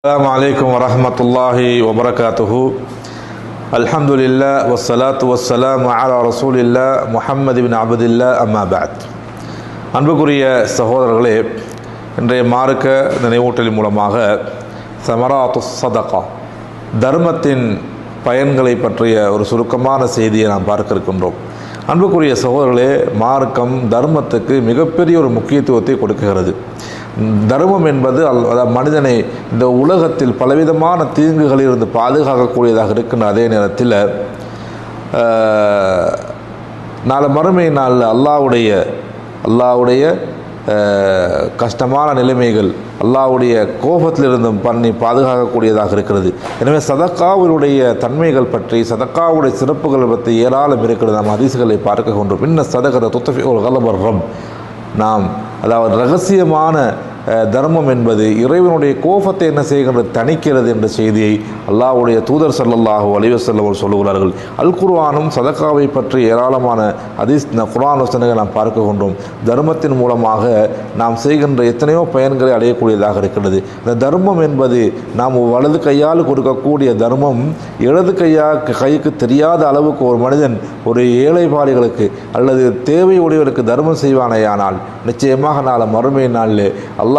السلام عليكم ورحمة الله وبركاته الحمد لله والصلاة والسلام على رسول الله محمد بن عبد الله أما بعد அன்புக்குரிய சகோதரர்களே இன்றைய மார்க்க நினைவூட்டலின் மூலமாக சமராத்து சதகா தர்மத்தின் பயன்களை பற்றிய ஒரு சுருக்கமான செய்தியை நாம் பார்க்க இருக்கின்றோம் அன்புக்குரிய சகோதரர்களே மார்க்கம் தர்மத்துக்கு மிகப்பெரிய ஒரு முக்கியத்துவத்தை கொடுக்குகிறது தர்மம் என்பது அல் அதாவது மனிதனை இந்த உலகத்தில் பலவிதமான தீங்குகளிலிருந்து பாதுகாக்கக்கூடியதாக இருக்கின்ற அதே நேரத்தில் நாலு மறுமை நாளில் அல்லாவுடைய அல்லாவுடைய கஷ்டமான நிலைமைகள் அல்லாவுடைய கோபத்திலிருந்தும் பண்ணி பாதுகாக்கக்கூடியதாக இருக்கிறது. எனவே சதக்காவினுடைய தன்மைகள் பற்றி சதக்காவுடைய சிறப்புகள் பற்றி ஏராளம் இருக்கிறது. நாம் அதிசுகளை பார்க்க கொண்டோம் இன்ன சதகர துத்தஃபி ஒரு கலபர் ரம் நாம் அதாவது ரகசியமான தர்மம் என்பது இறைவனுடைய கோபத்தை என்ன செய்கின்றது தணிக்கிறது என்ற செய்தியை அல்லாஹுடைய தூதர் ஸல்லல்லாஹு அலைஹி அவர் சொல்லுகிறார்கள். அல் குர்வானும் சதக்காவை பற்றி ஏராளமான அதிஸ் குரான் வசனங்களை நாம் பார்க்க கொண்டோம். தர்மத்தின் மூலமாக நாம் செய்கின்ற எத்தனையோ பயன்களை அடையக்கூடியதாக இருக்கிறது இந்த தர்மம் என்பது நாம் வலது கையால் கொடுக்கக்கூடிய தர்மம் இடது கையா கைக்கு தெரியாத அளவுக்கு ஒரு மனிதன் ஒரு ஏழைபாளிகளுக்கு அல்லது தேவை உடையவருக்கு தர்மம் செய்வானேயானால் நிச்சயமாக நாளை மறுமை நாளில்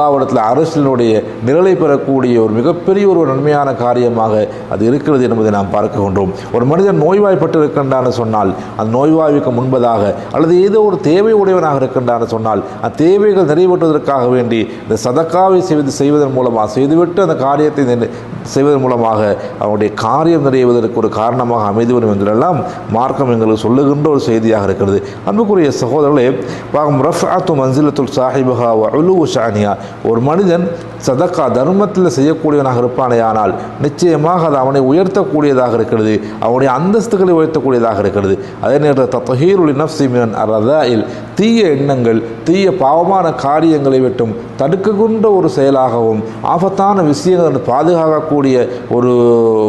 அல்லாவிடத்தில் அரசினுடைய நிழலை பெறக்கூடிய ஒரு மிகப்பெரிய ஒரு நன்மையான காரியமாக அது இருக்கிறது என்பதை நாம் பார்க்க கொண்டோம் ஒரு மனிதன் நோய்வாய்ப்பட்டு இருக்கின்றான்னு சொன்னால் அந்த நோய்வாய்வுக்கு முன்பதாக அல்லது ஏதோ ஒரு தேவை உடையவனாக இருக்கின்றான்னு சொன்னால் அந்த தேவைகள் நிறைவேற்றுவதற்காக வேண்டி இந்த சதக்காவை செய்வது செய்வதன் மூலமாக செய்துவிட்டு அந்த காரியத்தை செய்வதன் மூலமாக அவனுடைய காரியம் நிறைவதற்கு ஒரு காரணமாக அமைதுவரும் என்றெல்லாம் மார்க்கம் எங்களுக்கு சொல்லுகின்ற ஒரு செய்தியாக இருக்கிறது. அன்புக்குரிய சகோதரர்களே பாகம் ரஃபாத்து மன்சிலத்துல் சாஹிபஹா உலு ஷானியா ஒரு மனிதன் சதக்கா தர்மத்தில் செய்யக்கூடியவனாக இருப்பானே ஆனால் நிச்சயமாக அது அவனை உயர்த்தக்கூடியதாக இருக்கிறது அவனுடைய அந்தஸ்துகளை உயர்த்தக்கூடியதாக இருக்கிறது. அதே நேரத்தில் தத்தஹீருல் நப்சிமின் அரதாயில் தீய எண்ணங்கள் தீய பாவமான காரியங்களை விட்டும் தடுக்குகின்ற ஒரு செயலாகவும் ஆபத்தான விஷயங்கள் பாதுகாக்கக்கூடிய ஒரு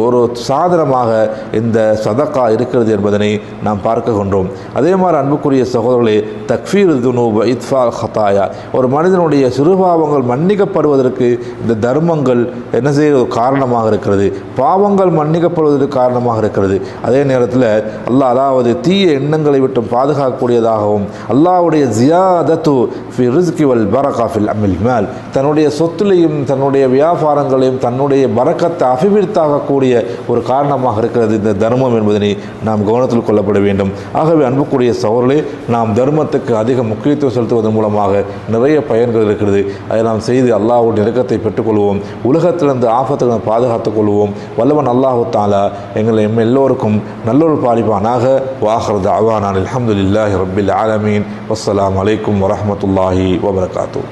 ஒரு சாதனமாக இந்த சதக்கா இருக்கிறது என்பதனை நாம் பார்க்க கொண்டோம். அதே மாதிரி அன்புக்குரிய சகோதரர்களே தக்ஃபீர் துனூப் இத்ஃபால் ஹத்தாயா ஒரு மனிதனுடைய சிறுபாவ பாவங்கள் மன்னிக்கப்படுவதற்கு இந்த தர்மங்கள் என்ன செய்ய காரணமாக இருக்கிறது? பாவங்கள் மன்னிக்கப்படுவதற்கு காரணமாக இருக்கிறது. அதே நேரத்தில் அல்லாஹ் அதாவது தீய எண்ணங்களை விட்டு பாதுகாக்கக்கூடியதாகவும் அல்லாவுடைய ஜியாதத்து ஃபி ரிஸ்கி வல் அமில் மேல் தன்னுடைய சொத்துலையும் தன்னுடைய வியாபாரங்களையும் தன்னுடைய பறக்கத்தை அபிவிருத்தாகக்கூடிய ஒரு காரணமாக இருக்கிறது இந்த தர்மம் என்பதனை நாம் கவனத்தில் கொள்ளப்பட வேண்டும். ஆகவே அன்புக்குரிய சவர்களே நாம் தர்மத்துக்கு அதிக முக்கியத்துவம் செலுத்துவதன் மூலமாக நிறைய பயன்கள் இருக்கிறது. அதை நாம் செய்து அல்லாஹுடைய நெருக்கத்தை பெற்றுக்கொள்வோம். உலகத்திலிருந்து ஆபத்துகளை பாதுகாத்துக் கொள்வோம். வல்லவன் அல்லாஹு தாலா எங்களை எம் எல்லோருக்கும் நல்லொரு பாலிப்பானாக வாஹர் அவானான் அலமதுல்லாஹி ரபில் ஆலமீன். வஸ்லாம் வலைக்கம் வரமத்துல்லாஹி வபரகாத்துஹு.